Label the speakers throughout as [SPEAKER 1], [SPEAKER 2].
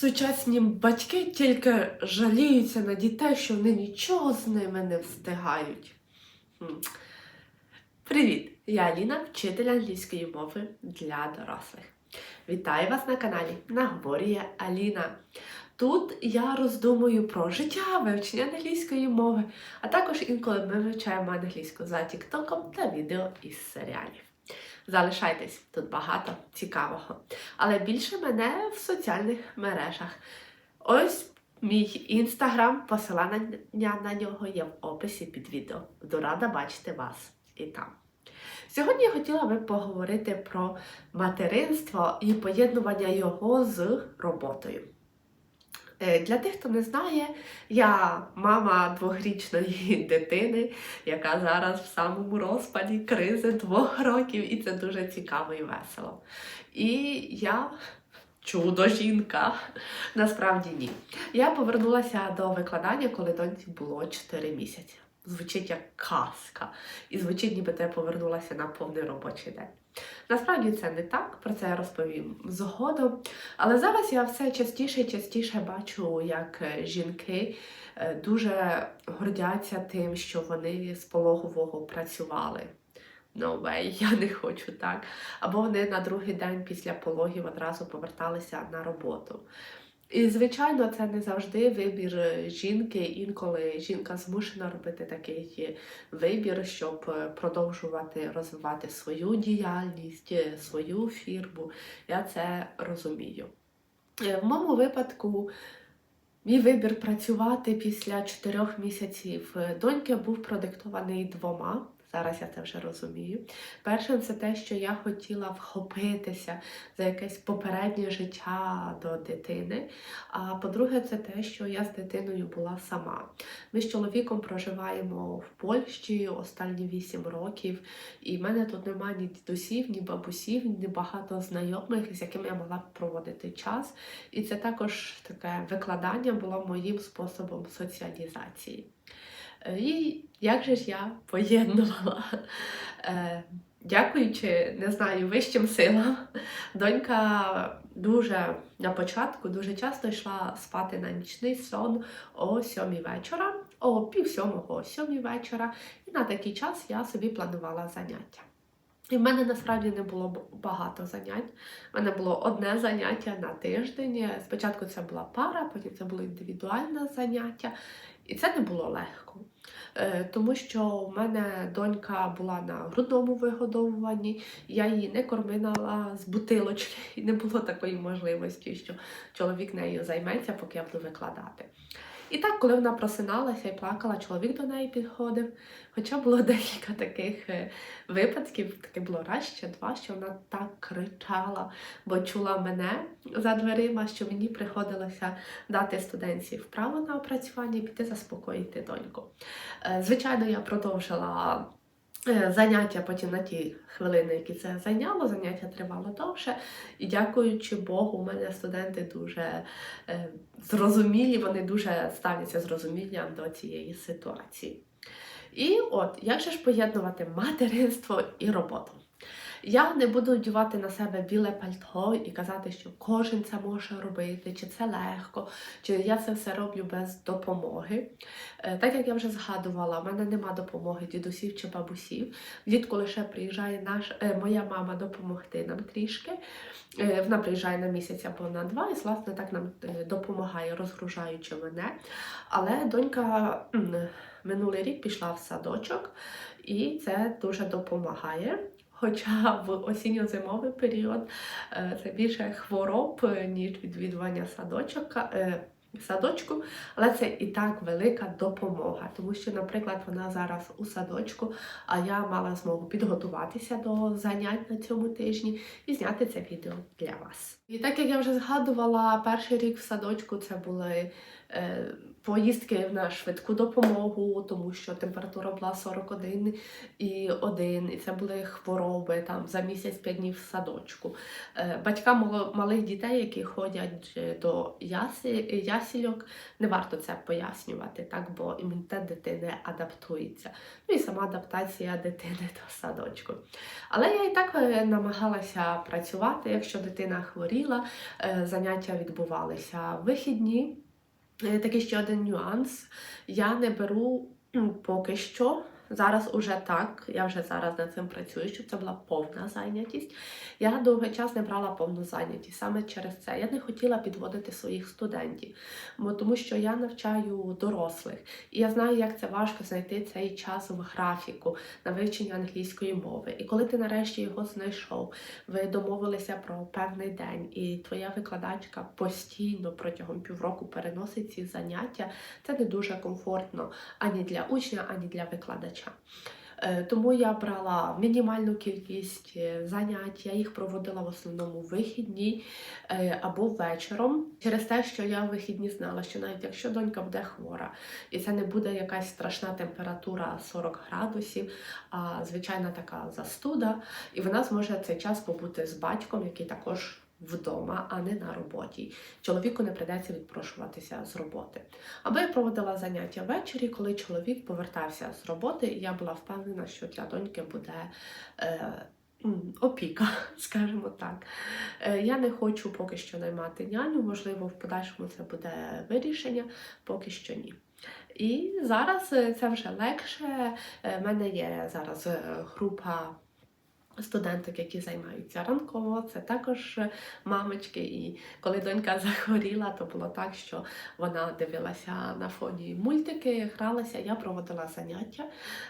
[SPEAKER 1] Сучасні батьки тільки жаліються на дітей, що вони нічого з ними не встигають. Привіт! Я Аліна, вчитель англійської мови для дорослих. Вітаю вас на каналі Наговорює Аліна. Тут я роздумую про життя, вивчення англійської мови, а також інколи ми вивчаємо англійську за тіктоком та відео із серіалів. Залишайтесь тут багато цікавого. Але більше мене в соціальних мережах. Ось мій інстаграм, посилання на нього є в описі під відео. Буду рада бачити вас і там. Сьогодні я хотіла би поговорити про материнство і поєднування його з роботою. Е, Для тих, хто не знає, я мама двохрічної дитини, яка зараз в самому розпаді кризи двох років, і це дуже цікаво і весело. І я чудо жінка. Насправді ні. Я повернулася до викладання, коли доньці було 4 місяці. Звучить як казка, і звучить, ніби я повернулася на повний робочий день. Насправді це не так, про це я розповім згодом. Але зараз я все частіше і частіше бачу, як е, жінки е, дуже гордяться тим, що вони з пологового працювали. No way, я не хочу так. Або вони на другий день після пологів одразу поверталися на роботу. І, звичайно, це не завжди вибір е, жінки. Інколи жінка змушена робити такий вибір, щоб е, продовжувати розвивати свою діяльність, е, свою фірму. Я це розумію. В моєму випадку мій вибір працювати після чотирьох місяців доньки був продиктований двома. Зараз я це вже розумію. Першим це те, що я хотіла вхопитися за якесь попереднє життя до дитини. А по-друге, це те, що я з дитиною була сама. Ми з чоловіком проживаємо в Польщі останні 8 років, і в мене тут немає ні дідусів, ні бабусів, ні багато знайомих, з якими я могла проводити час. І це також таке викладання було моїм способом соціалізації. Е, І як же ж я поєднувала? Е, Дякуючи, не знаю, вищим силам, донька дуже на початку дуже часто йшла спати на нічний сон о сьомій вечора, о пів сьомого, о сьомій вечора. І на такий час я собі планувала заняття. І в мене насправді не було багато занять. У мене було одне заняття на тиждень. Спочатку це була пара, потім це було індивідуальне заняття. І це не було легко. Е, Тому що в мене донька була на грудному вигодовуванні, я її не кормила з бутилочки, і не було такої можливості, що чоловік нею займеться, поки я буду викладати. І так, коли вона просиналася і плакала, чоловік до неї підходив. Хоча було декілька таких е, випадків, таке було раз ще два, що вона так кричала, бо чула мене за дверима, що мені приходилося дати студентці вправо на опрацювання і піти заспокоїти доньку. Е, Звичайно, я продовжила заняття потім на ті хвилини, які це зайняло. Заняття тривало довше. І дякуючи Богу, у мене студенти дуже е, зрозумілі, вони дуже ставляться з розумінням до цієї ситуації. І от, як же ж поєднувати материнство і роботу? Я не буду одягати на себе біле пальто і казати, що кожен це може робити, чи це легко, чи я це все роблю без допомоги. Е, Так як я вже згадувала, в мене нема допомоги дідусів чи бабусів. Влітку лише приїжджає наш, е, моя мама допомогти нам трішки. Е, Вона приїжджає на місяць або на два, і власне так нам допомагає, розгружаючи мене. Але донька минулий рік пішла в садочок, і це дуже допомагає. Хоча в осінньо-зимовий період е, це більше хвороб, е, ніж відвідування садочка, е, садочку, але це і так велика допомога, тому що, наприклад, вона зараз у садочку, а я мала змогу підготуватися до занять на цьому тижні і зняти це відео для вас. І так як я вже згадувала, перший рік в садочку це були поїздки на швидку допомогу, тому що температура була 41 і 1, і це були хвороби там за місяць 5 днів в садочку. Е, Батькам малих дітей, які ходять до ясі, ясільок, не варто це пояснювати, так, бо імунітет дитини адаптується. Ну і сама адаптація дитини до садочку. Але я і так е, намагалася працювати, якщо дитина хворіла, е, заняття відбувалися вихідні. Е, Такий ще один нюанс. Я не беру поки що. Зараз уже так, я вже зараз над цим працюю, щоб це була повна зайнятість. Я довгий час не брала повну зайнятість саме через це. Я не хотіла підводити своїх студентів, бо тому що я навчаю дорослих, і я знаю, як це важко знайти цей час в графіку на вивчення англійської мови. І коли ти нарешті його знайшов, ви домовилися про певний день, і твоя викладачка постійно протягом півроку переносить ці заняття, це не дуже комфортно ані для учня, ані для викладача. Е, Тому я брала мінімальну кількість е, занять, я їх проводила в основному вихідні е, або вечором, через те, що я в вихідні знала, що навіть якщо донька буде хвора, і це не буде якась страшна температура 40 градусів, а звичайна така застуда, і вона зможе цей час побути з батьком, який також вдома, а не на роботі. Чоловіку не придеться відпрошуватися з роботи. Або я проводила заняття ввечері, коли чоловік повертався з роботи, я була впевнена, що для доньки буде. Е, Опіка, скажімо так. Е, Я не хочу поки що наймати няню, можливо, в подальшому це буде вирішення, поки що ні. І зараз е, це вже легше. У мене є зараз е, група студенток, які займаються ранково, це також е, мамочки. І коли донька захворіла, то було так, що вона дивилася на фоні мультики, гралася, я проводила заняття.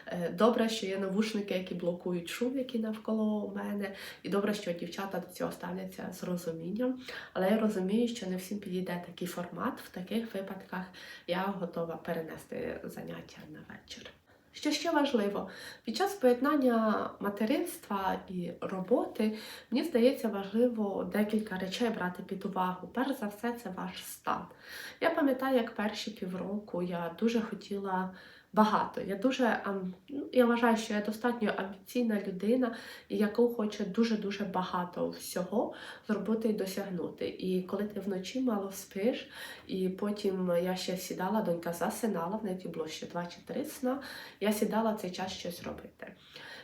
[SPEAKER 1] Е, Добре, що є навушники, які блокують шум, який навколо мене, і добре, що дівчата до цього ставляться з розумінням. Але я розумію, що не всім підійде такий формат. В таких випадках я готова перенести заняття на вечір. Що ще важливо, під час поєднання материнства і роботи, мені здається, важливо декілька речей брати під увагу. Перш за все, це ваш стан. Я пам'ятаю, як перші півроку я дуже хотіла багато. Я дуже ну, я вважаю, що я достатньо амбіційна людина, яку хоче дуже-дуже багато всього зробити і досягнути. І коли ти вночі мало спиш, і потім я ще сідала, донька засинала, в неї було ще два чи три сна. Я сідала цей час щось робити.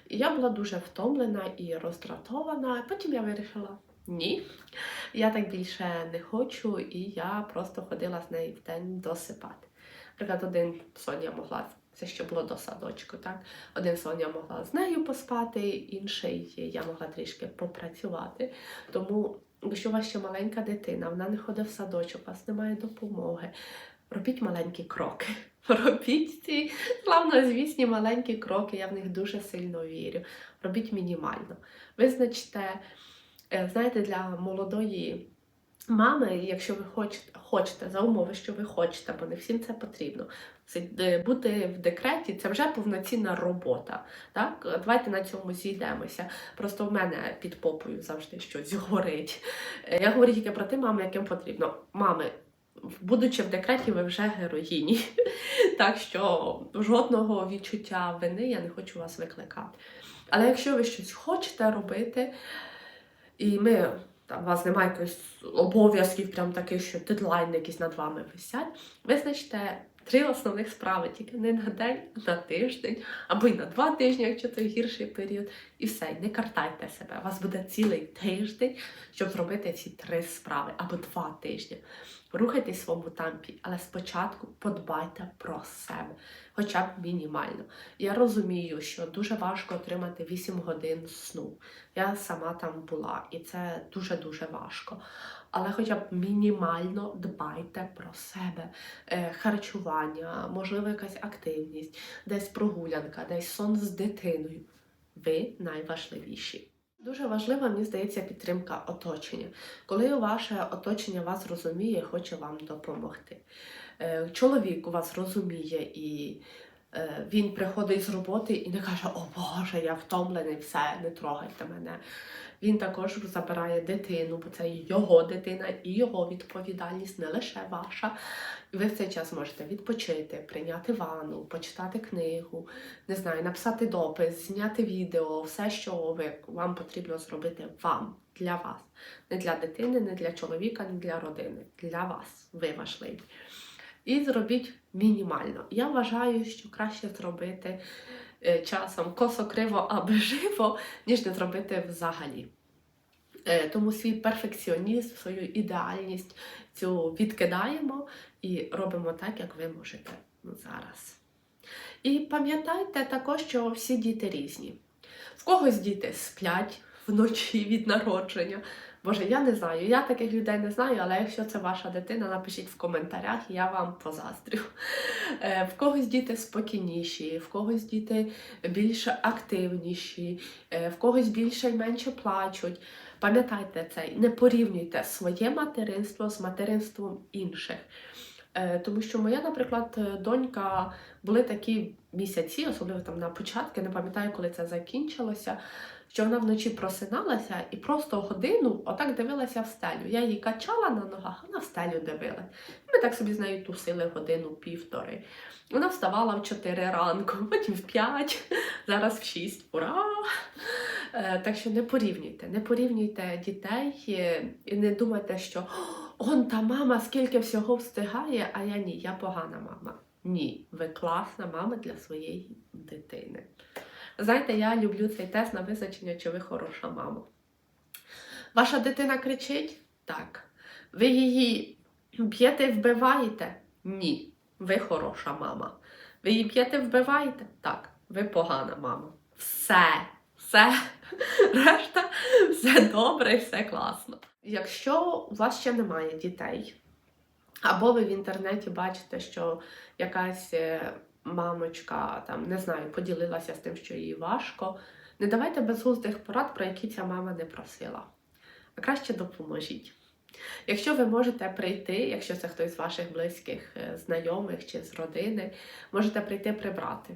[SPEAKER 1] І я була дуже втомлена і роздратована. Потім я вирішила. Ні, я так більше не хочу, і я просто ходила з нею в день досипати. Наприклад, один сон я могла, це ще було до садочку, так? Один сон я могла з нею поспати, інший я могла трішки попрацювати. Тому, якщо у вас ще маленька дитина, вона не ходить в садочок, у вас немає допомоги, робіть маленькі кроки. Робіть ці славнозвісні маленькі кроки, я в них дуже сильно вірю. Робіть мінімально. Визначте, е, знаєте, для молодої мами, якщо ви хочете, хочете за умови, що ви хочете, бо не всім це потрібно. Е, Бути в декреті це вже повноцінна робота. Так? Давайте на цьому зійдемося. Просто в мене під попою завжди щось горить. Е, Я говорю тільки про ті мами, яким потрібно. Мами, будучи в декреті, ви вже героїні. Так що жодного відчуття вини я не хочу вас викликати. Але якщо ви щось хочете робити, і ми там, у вас немає якихось обов'язків, прям таких, що дедлайн якийсь над вами висять, визначте три основних справи, тільки не на день, а на тиждень, або й на два тижні, якщо це гірший період. І все, не картайте себе. У вас буде цілий тиждень, щоб зробити ці три справи, або два тижні. Рухайтесь в своєму темпі, але спочатку подбайте про себе, хоча б мінімально. Я розумію, що дуже важко отримати 8 годин сну. Я сама там була, і це дуже-дуже важко. Але хоча б мінімально дбайте про себе, Е, харчування, можливо, якась активність, десь прогулянка, десь сон з дитиною. Ви найважливіші. Дуже важлива, мені здається, підтримка оточення. Коли ваше оточення вас розуміє, хоче вам допомогти. Е, Чоловік вас розуміє і е, він приходить з роботи і не каже: О Боже, я втомлений, все, не трогайте мене. Він також забирає дитину, бо це його дитина і його відповідальність, не лише ваша. І ви в цей час можете відпочити, прийняти ванну, почитати книгу, не знаю, написати допис, зняти відео, все, що ви, вам потрібно зробити вам, для вас. Не для дитини, не для чоловіка, не для родини. Для вас. Ви важливі. І зробіть мінімально. Я вважаю, що краще зробити часом косо криво аби живо, ніж не зробити взагалі. Е, Тому свій перфекціонізм, свою ідеальність цю відкидаємо і робимо так, як ви можете зараз. І пам'ятайте також, що всі діти різні. В когось діти сплять вночі від народження. Боже, я не знаю, я таких людей не знаю, але якщо це ваша дитина, напишіть в коментарях, я вам позаздрю. Е, В когось діти спокійніші, в когось діти більш активніші, е, в когось більше і менше плачуть. Пам'ятайте це, не порівнюйте своє материнство з материнством інших. Е, Тому що моя, наприклад, донька були такі місяці, особливо там на початку, не пам'ятаю, коли це закінчилося, що вона вночі просиналася і просто годину отак дивилася в стелю. Я її качала на ногах, вона в стелю дивилась. Ми так собі з нею тусили годину, півтори. Вона вставала в 4 ранку, потім в 5, зараз в 6. Ура! Е, Так що не порівнюйте, не порівнюйте дітей і не думайте, що он та мама скільки всього встигає, а я ні, я погана мама. Ні, ви класна мама для своєї дитини. Знаєте, я люблю цей тест на визначення, чи ви хороша мама. Ваша дитина кричить? Так. Ви її б'єте вбиваєте? Ні. Ви хороша мама. Ви її б'єте, вбиваєте? Так. Ви погана мама. Все. Все. Решта, все добре, все класно. Якщо у вас ще немає дітей, або ви в інтернеті бачите, що якась е, мамочка там не знаю, поділилася з тим, що їй важко. Не давайте безглуздих порад, про які ця мама не просила. А краще допоможіть. Якщо ви можете прийти, якщо це хтось з ваших близьких е, знайомих чи з родини, можете прийти прибрати.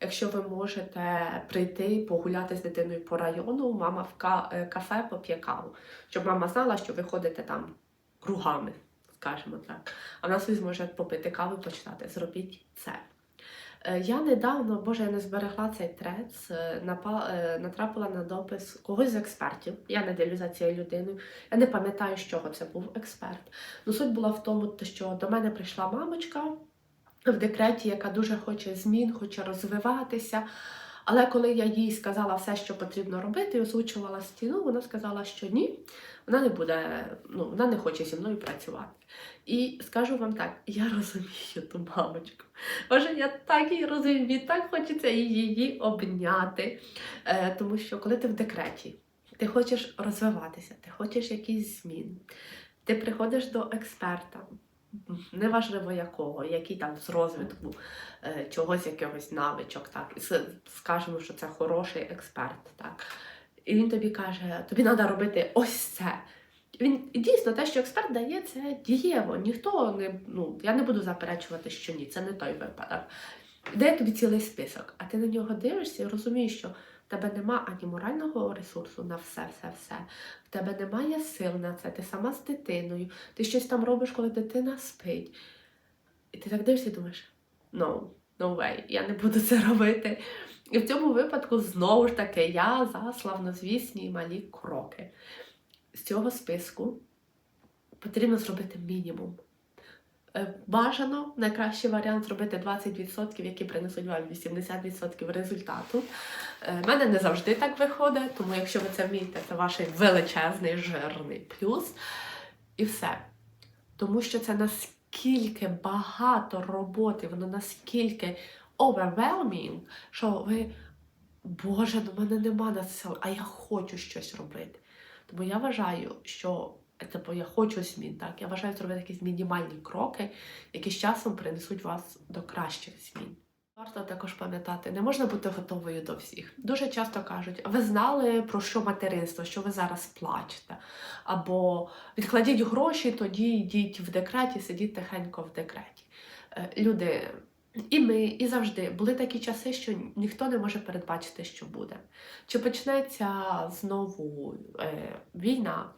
[SPEAKER 1] Якщо ви можете прийти погуляти з дитиною по району, мама в е, кафе поп'є каву, щоб мама знала, що ви ходите там кругами, скажімо так. А вона собі зможе попити каву і почитати. Зробіть це. Е, Я недавно, боже, я не зберегла цей трец, е, е, натрапила на допис когось з експертів. Я не дивлюся цією людиною. Я не пам'ятаю, з чого це був експерт. Ну, суть була в тому, що до мене прийшла мамочка в декреті, яка дуже хоче змін, хоче розвиватися. Але коли я їй сказала все, що потрібно робити, і озвучувала стіну, вона сказала, що ні, вона не буде, ну вона не хоче зі мною працювати. І скажу вам так, я розумію ту мамочку. Боже, я так її розумію, так хочеться її обняти. Е, тому що коли ти в декреті, ти хочеш розвиватися, ти хочеш якісь змін, ти приходиш до експерта, неважливо якого, який там з розвитку е, чогось, якогось навичок, так, скажемо, що це хороший експерт, так. І він тобі каже, тобі треба робити ось це. Він дійсно те, що експерт дає, це дієво. Ніхто не ну я не буду заперечувати, що ні, це не той випадок. Дає тобі цілий список, а ти на нього дивишся і розумієш, що в тебе нема ані морального ресурсу на все, все, все. В тебе немає сил на це. Ти сама з дитиною, ти щось там робиш, коли дитина спить. І ти так дивишся і думаєш: no, no way, я не буду це робити. І в цьому випадку знову ж таки я за славнозвісні малі кроки. З цього списку потрібно зробити мінімум. Е, Бажано найкращий варіант зробити 20%, які принесуть вам 80% результату. Е, В мене не завжди так виходить, тому якщо ви це вмієте, це ваш величезний жирний плюс. І все. Тому що це наскільки багато роботи, воно наскільки overwhelming, що ви, Боже, до мене нема на це а я хочу щось робити. Тому я вважаю, що типу, я хочу змін, так? Я вважаю зробити якісь мінімальні кроки, які з часом принесуть вас до кращих змін. Варто також пам'ятати, не можна бути готовою до всіх. Дуже часто кажуть, ви знали про що материнство, що ви зараз плачете. Або відкладіть гроші, тоді йдіть в декреті, сидіть тихенько в декреті. Е, Люди, І ми, і завжди були такі часи, що ніхто не може передбачити, що буде. Чи почнеться знову е, війна,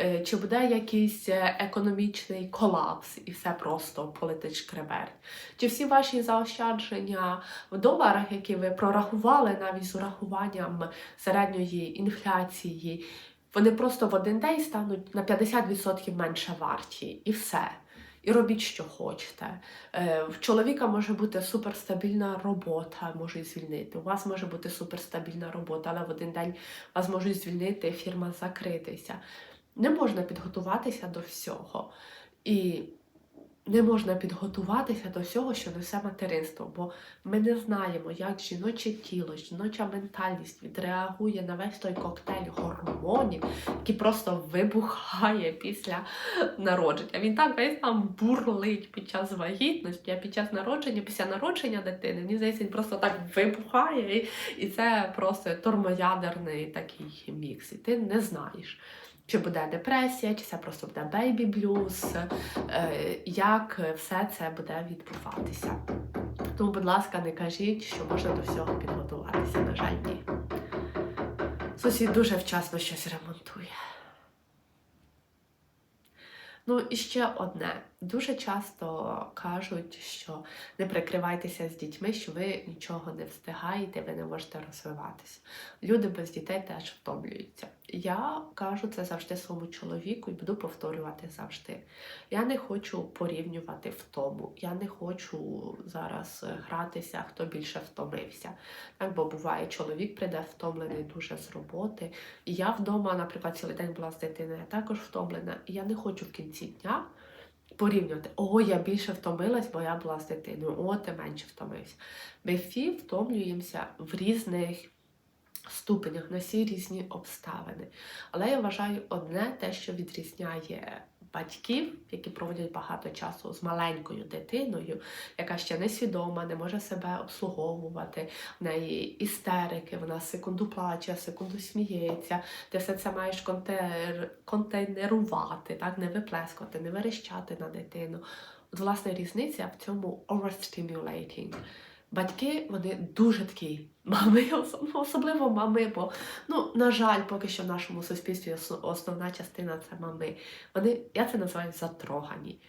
[SPEAKER 1] е, чи буде якийсь е, економічний колапс, і все просто полетить шкреберть. Чи всі ваші заощадження в доларах, які ви прорахували навіть з урахуванням середньої інфляції, вони просто в один день стануть на 50% менше варті, і все. І робіть, що хочете. Е, В чоловіка може бути суперстабільна робота, може звільнити. У вас може бути суперстабільна робота, але в один день вас можуть звільнити, фірма закритися. Не можна підготуватися до всього. І не можна підготуватися до всього, що несе материнство, бо ми не знаємо, як жіноче тіло, жіноча ментальність відреагує на весь той коктейль гормонів, який просто вибухає після народження. Він так весь там бурлить під час вагітності, а під час народження, після народження дитини, мені здається, він просто так вибухає, і, це просто термоядерний такий мікс. І ти не знаєш. Чи буде депресія, чи це просто буде бейбі блюз, е, як все це буде відбуватися. Тому, будь ласка, не кажіть, що можна до всього підготуватися. На жаль, ні. Сусід дуже вчасно щось ремонтує. Ну і ще одне. Дуже часто кажуть, що не прикривайтеся з дітьми, що ви нічого не встигаєте, ви не можете розвиватися. Люди без дітей теж втомлюються. Я кажу це завжди своєму чоловіку і буду повторювати завжди. Я не хочу порівнювати втому. Я не хочу зараз гратися, хто більше втомився. Так, бо буває, чоловік прийде втомлений дуже з роботи. І я вдома, наприклад, цілий день була з дитиною, я також втомлена, і я не хочу в кінці дня порівнювати, о, я більше втомилась, бо я була з дитиною, о, ти менше втомився. Ми всі втомлюємося в різних ступенях, на всі різні обставини. Але я вважаю одне те, що відрізняє батьків, які проводять багато часу з маленькою дитиною, яка ще не свідома, не може себе обслуговувати, в неї істерики, вона секунду плаче, секунду сміється. Ти все це маєш контейнер, контейнерувати, так, не виплескувати, не верещати на дитину. От, власне, різниця в цьому overstimulating. Батьки вони дуже такі мами, особливо мами, бо ну на жаль, поки що в нашому суспільстві основна частина це мами. Вони я це називаю затрогані.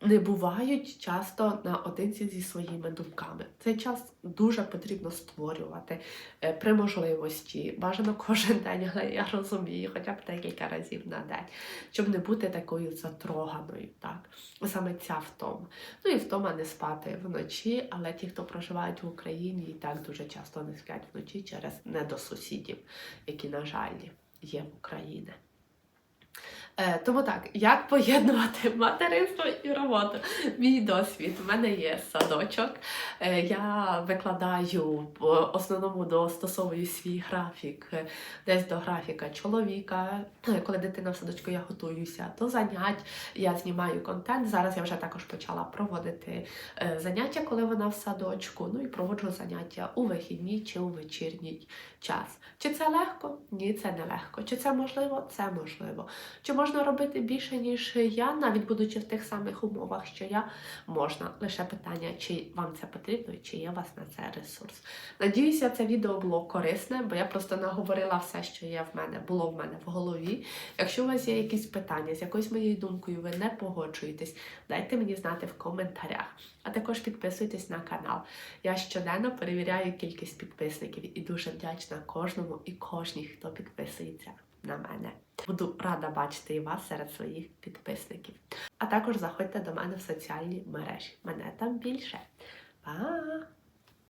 [SPEAKER 1] Не бувають часто наодинці зі своїми думками. Цей час дуже потрібно створювати е, при можливості, бажано кожен день, але я розумію, хоча б декілька разів на день, щоб не бути такою затроганою. Так? Саме ця втома. Ну і втома не спати вночі, але ті, хто проживають в Україні, і так дуже часто не сплять вночі через недосусідів, які, на жаль, є в Україні. Е, тому так, як поєднувати материнство і роботу? Мій досвід. У мене є садочок. Е, я викладаю в основному достосовую свій графік, е, десь до графіка чоловіка. Коли дитина в садочку, я готуюся до занять, я знімаю контент. Зараз я вже також почала проводити заняття, коли вона в садочку. Ну і проводжу заняття у вихідній чи у вечірній час. Чи це легко? Ні, це не легко. Чи це можливо? Це можливо. Чи можна робити більше, ніж я, навіть будучи в тих самих умовах, що я можна. Лише питання, чи вам це потрібно, чи є у вас на це ресурс. Надіюся, це відео було корисне, бо я просто наговорила все, що є в мене, було в мене в голові. Якщо у вас є якісь питання, з якоюсь моєю думкою ви не погоджуєтесь, дайте мені знати в коментарях. А також підписуйтесь на канал. Я щоденно перевіряю кількість підписників і дуже вдячна кожному і кожній, хто підписується на мене. Буду рада бачити і вас серед своїх підписників. А також заходьте до мене в соціальні мережі. Мене там більше. Па!